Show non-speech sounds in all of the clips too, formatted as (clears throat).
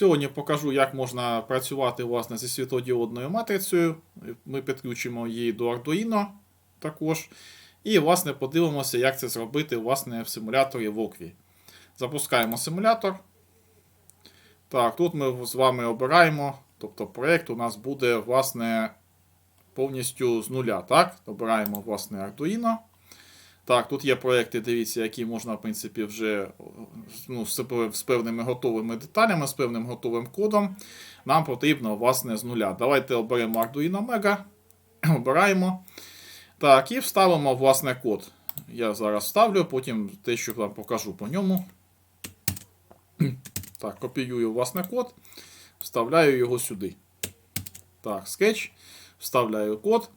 Сьогодні покажу, як можна працювати власне, зі світлодіодною матрицею. Ми підключимо її до Arduino також. І власне, подивимося, як це зробити власне, в симуляторі Вокві. Запускаємо симулятор. Так, тут ми з вами обираємо. Тобто проєкт у нас буде власне, повністю з нуля. Так? Обираємо власне Arduino. Так, тут є проекти, дивіться, які можна, в принципі, вже ну, з, певними готовими деталями, з певним готовим кодом. Нам потрібно, власне, з нуля. Давайте оберемо Arduino Mega. (clears throat) Обираємо. Так, і вставимо, власне, код. Я зараз вставлю, потім те, що вам покажу по ньому. (clears throat) Так, копіюю, власне, код, вставляю його сюди. Так, скетч, вставляю код.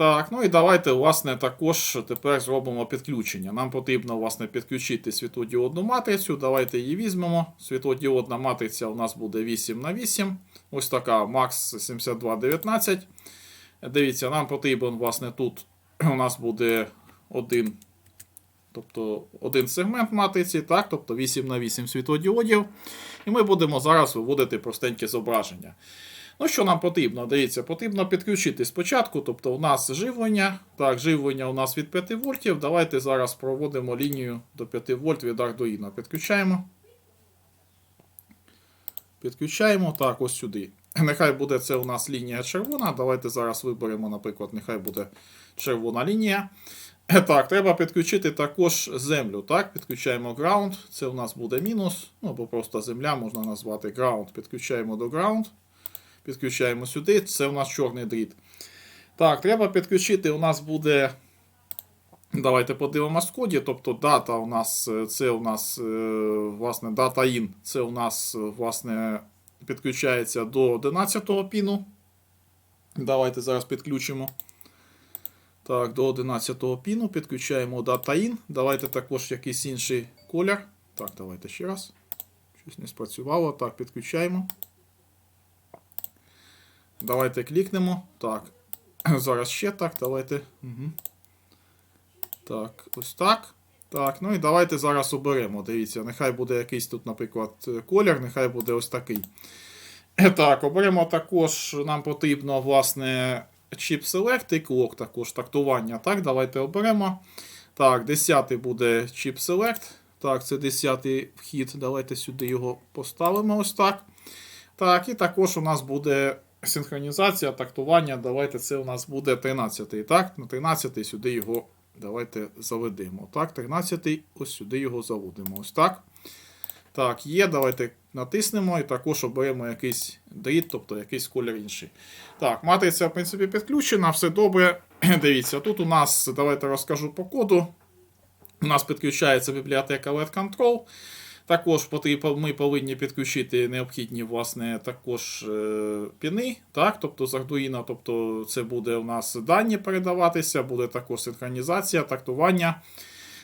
Так, ну і давайте, власне, також тепер зробимо підключення. Нам потрібно, власне, підключити світлодіодну матрицю. Давайте її візьмемо. Світлодіодна матриця у нас буде 8 на 8 Ось така Max 7219. Дивіться, нам потрібен, власне, тут у нас буде один. Тобто один сегмент матриці, так, тобто 8 на 8 світлодіодів. І ми будемо зараз виводити простеньке зображення. Ну, що нам потрібно? Дивіться, потрібно підключити спочатку. Тобто, у нас живлення. Так, живлення у нас від 5 вольтів. Давайте зараз проводимо лінію до 5 вольт від Arduino. Підключаємо. Підключаємо так, ось сюди. Нехай буде це у нас лінія червона. Давайте зараз виберемо, наприклад, нехай буде червона лінія. Так, треба підключити також землю. Так, Підключаємо ground. Це у нас буде мінус. Ну, або просто земля можна назвати ground. Підключаємо до ground. Підключаємо сюди. Це у нас чорний дріт. Так, треба підключити. У нас буде. Давайте подивимось в коді. Тобто дата у нас це у нас власне data in. Це у нас власне підключається до 11-го піну. Давайте зараз підключимо. Так, до 11-го піну підключаємо Data In. Давайте також якийсь інший колір. Так, давайте ще раз. Щось не спрацювало. Так, підключаємо. Давайте клікнемо. Так. (clears throat) Зараз ще так. Давайте. Угу. Так, ось так. Так, ну і давайте зараз оберемо. Дивіться, нехай буде якийсь тут, наприклад, колір, нехай буде ось такий. (clears throat) Так, оберемо також, нам потрібно, власне, Chip Select і Clock також тактування. Так, давайте оберемо. Так, 10 буде Chip Select. Так, це 10 вхід. Давайте сюди його поставимо ось так. Так, і також у нас буде синхронізація, тактування. Давайте це у нас буде 13. Так, на 13-й сюди його давайте заведемо. Так, 13 ось сюди його заводимо. Ось так. Так, є, давайте натиснемо і також оберемо якийсь дріт, тобто якийсь колір інший. Так, матриця, в принципі, підключена, все добре. (clears throat) Дивіться, тут у нас, давайте розкажу по коду. У нас підключається бібліотека LED Control. Також ми повинні підключити необхідні власне, також е, піни. так, тобто з Arduino, тобто Це буде у нас дані передаватися, буде також синхронізація, тактування.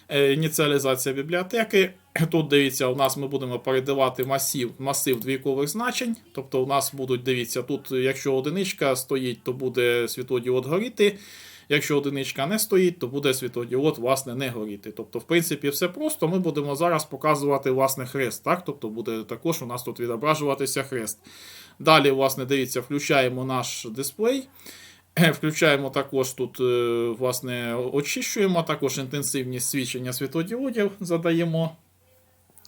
Е, ініціалізація бібліотеки. (clears throat) Тут дивіться, у нас ми будемо передавати масив масив двійкових значень. Тобто, у нас будуть, дивіться, тут, якщо одиничка стоїть, то буде світлодіод горіти. Якщо одиничка не стоїть, то буде світлодіод, власне, не горіти. Тобто, в принципі, все просто. Ми будемо зараз показувати власне хрест. так? Тобто буде також у нас тут відображуватися хрест. Далі, власне, дивіться, включаємо наш дисплей. Включаємо також тут, е, власне, очищуємо, також інтенсивність свідчення світлодіодів задаємо.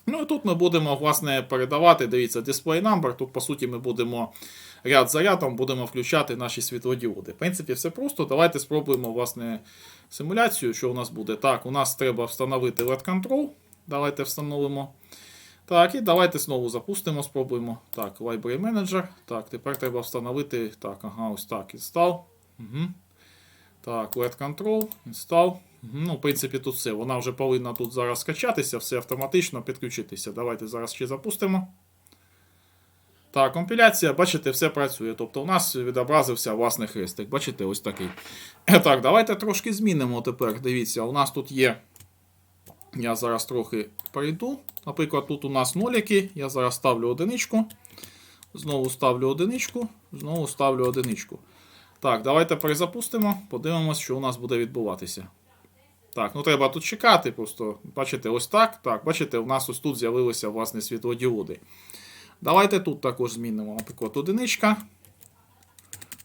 Ну і тут ми будемо власне, передавати, дивіться, display number. Тут, по суті, ми будемо ряд за рядом будемо включати наші світлодіоди. В принципі, все просто. Давайте спробуємо власне, симуляцію, що у нас буде. Так, у нас треба встановити LED Control. Давайте встановимо. Так, і давайте знову запустимо, спробуємо. Так, Library Manager. Так, тепер треба встановити. Так, ага, ось так, install. Угу. Так, LED Control, Install. Ну, В принципі, тут все. Вона вже повинна тут зараз скачатися, все автоматично підключитися. Давайте зараз ще запустимо. Так, компіляція, бачите, все працює. Тобто у нас відобразився власний хрестик. Бачите, ось такий. Так, давайте трошки змінимо тепер. Дивіться, у нас тут є. Я зараз трохи перейду. Наприклад, тут у нас ноліки. Я зараз ставлю одиничку. Знову ставлю одиничку, знову ставлю одиничку. Так, давайте перезапустимо, подивимось, що у нас буде відбуватися. Так, ну треба тут чекати. Просто, бачите, ось так. Так, бачите, у нас ось тут з'явилися власне світлодіоди. Давайте тут також змінимо, наприклад, одиничка.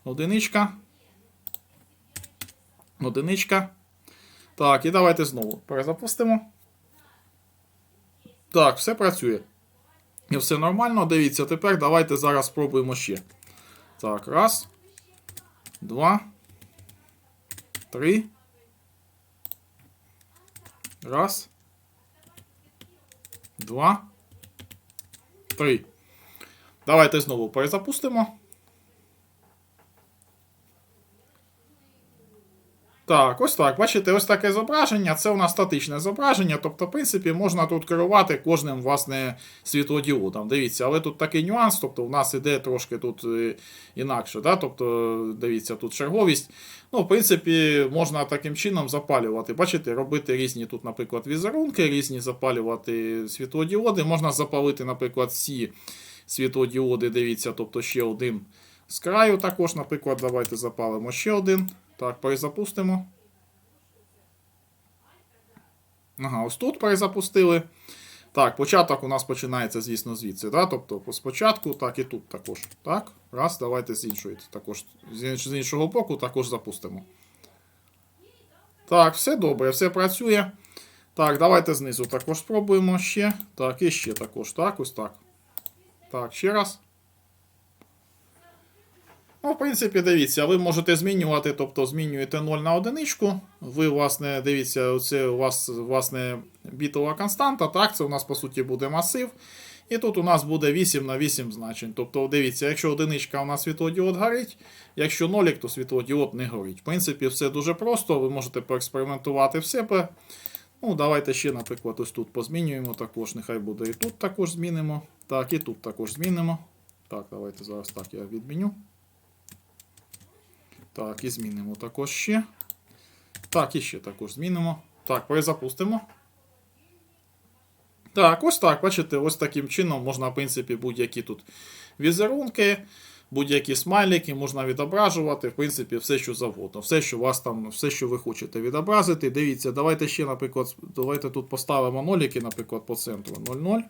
Одиничка. Одиничка. Так, і давайте знову перезапустимо. Так, все працює. І все нормально. Дивіться, тепер давайте зараз спробуємо ще. Так, раз. Два. Три. Раз. Два. Три. Давайте знову перезапустимо. Так, ось так. Бачите, ось таке зображення. Це у нас статичне зображення. Тобто, в принципі, можна тут керувати кожним власне світлодіодом. Дивіться, але тут такий нюанс, тобто, у нас іде трошки тут е, інакше. Да? Тобто, дивіться, тут черговість. Ну, в принципі, можна таким чином запалювати. Бачите, робити різні тут, наприклад, візерунки, різні запалювати світлодіоди. Можна запалити, наприклад, всі світлодіоди. Дивіться, тобто ще один з краю також, наприклад, давайте запалимо ще один. Так, перезапустимо. Ага, ось тут перезапустили. Так, початок у нас починається, звісно, звідси. Да? Тобто спочатку, так і тут також. Так, раз, давайте з іншої також. З іншого боку також запустимо. Так, все добре, все працює. Так, давайте знизу також спробуємо ще. Так, і ще також. Так, ось так. Так, ще раз. Ну, в принципі, дивіться, ви можете змінювати, тобто змінюєте 0 на одиничку. Ви, власне, дивіться, це у вас, власне, бітова константа. Так, це у нас, по суті, буде масив. І тут у нас буде 8 на 8 значень. Тобто, дивіться, якщо одиничка у нас світлодіод горить, якщо нолік, то світлодіод не горить. В принципі, все дуже просто, ви можете поекспериментувати в себе. Ну, давайте ще, наприклад, ось тут позмінюємо також. Нехай буде і тут також змінимо. Так, і тут також змінимо. Так, давайте зараз так я відміню. Так, і змінимо також ще. Так, і ще також змінимо. Так, перезапустимо. Так, ось так, бачите, ось таким чином можна, в принципі, будь-які тут візерунки, будь-які смайлики можна відображувати, в принципі, все, що завгодно. Все, що вас там, все, що ви хочете відобразити. Дивіться, давайте ще, наприклад, давайте тут поставимо ноліки, наприклад, по центру 0,0.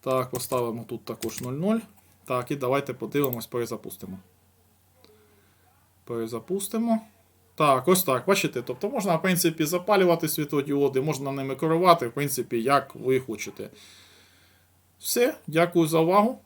Так, поставимо тут також 0,0. Так, і давайте подивимось, перезапустимо. Перезапустимо. Так, ось так, бачите, тобто можна, в принципі, запалювати світлодіоди, можна ними керувати, в принципі, як ви хочете. Все, дякую за увагу.